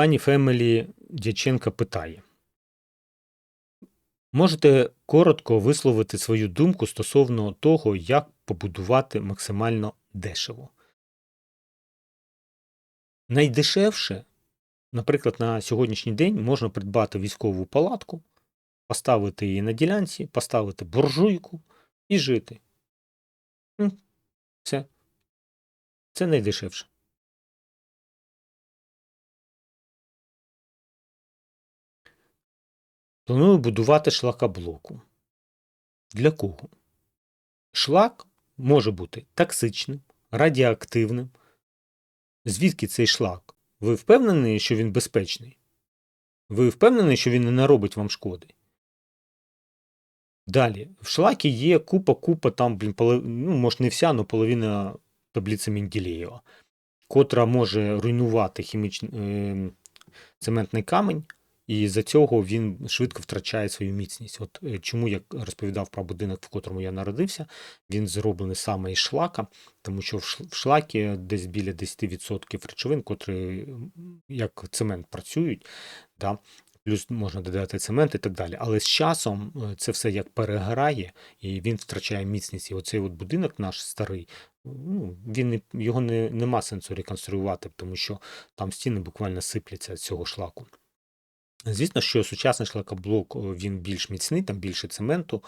Пані Фемелі Дяченка питає. Можете коротко висловити свою думку стосовно того, як побудувати максимально дешево. Найдешевше, наприклад, на сьогоднішній день можна придбати військову палатку, поставити її на ділянці, поставити буржуйку і жити. Все. Це найдешевше. Планую будувати шлакоблоку. Для кого? Шлак може бути токсичним, радіоактивним. Звідки цей шлак? Ви впевнені, що він безпечний? Ви впевнені, що він не наробить вам шкоди? Далі, в шлакі є купа-купа, там, блін, полов... ну, може не вся, але половина таблиці Менделєєва, котра може руйнувати хімічний е, цементний камінь, і за цього він швидко втрачає свою міцність. От е, чому я розповідав про будинок, в котрому я народився, він зроблений саме із шлака, тому що в шлакі десь біля 10% речовин, котрі як цемент працюють, да, плюс можна додати цемент і так далі. Але з часом е, це все як переграє, і він втрачає міцність. І оцей от будинок наш старий, ну, він його не, нема сенсу реконструювати, тому що там стіни буквально сипляться з цього шлаку. Звісно, що сучасний шлакоблок він більш міцний, там більше цементу,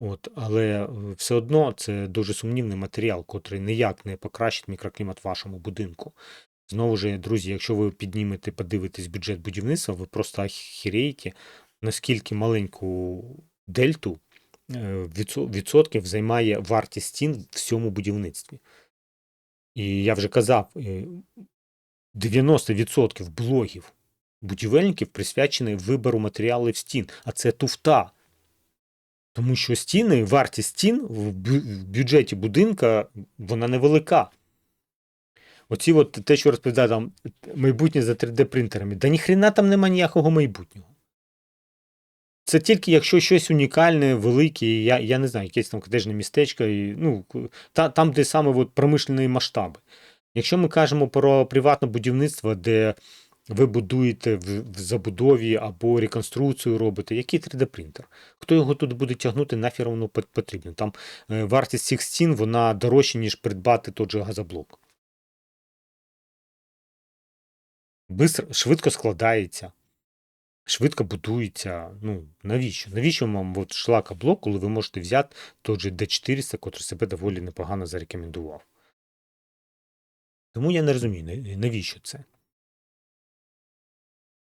от, але е, все одно це дуже сумнівний матеріал, котрий ніяк не покращить мікроклімат вашому будинку. Знову ж, друзі, якщо ви піднімете, подивитесь бюджет будівництва, ви просто ахіреєте, наскільки маленьку дельту е, відсотків займає вартість стін в всьому будівництві. І я вже казав, е, 90% блогів будівельників присвячений вибору матеріалів стін, а це туфта. Тому що стіни, вартість стін в бюджеті будинка вона невелика. Оці от те, що розповідає там майбутнє за 3D-принтерами, да ніхрена там нема ніякого майбутнього. Це тільки якщо щось унікальне, велике, я, я не знаю, якесь там котежне містечко, і, ну, та, там, де саме от промишлені масштаби. Якщо ми кажемо про приватне будівництво, де ви будуєте в, забудові або реконструкцію робите, який 3D-принтер? Хто його тут буде тягнути, нафір воно потрібно? Там е, вартість цих стін вона дорожча, ніж придбати той же газоблок. Бистро, швидко складається, швидко будується. Ну, навіщо? Навіщо вам от шлакоблок, коли ви можете взяти той же D400, котрий себе доволі непогано зарекомендував? Тому я не розумію, навіщо це.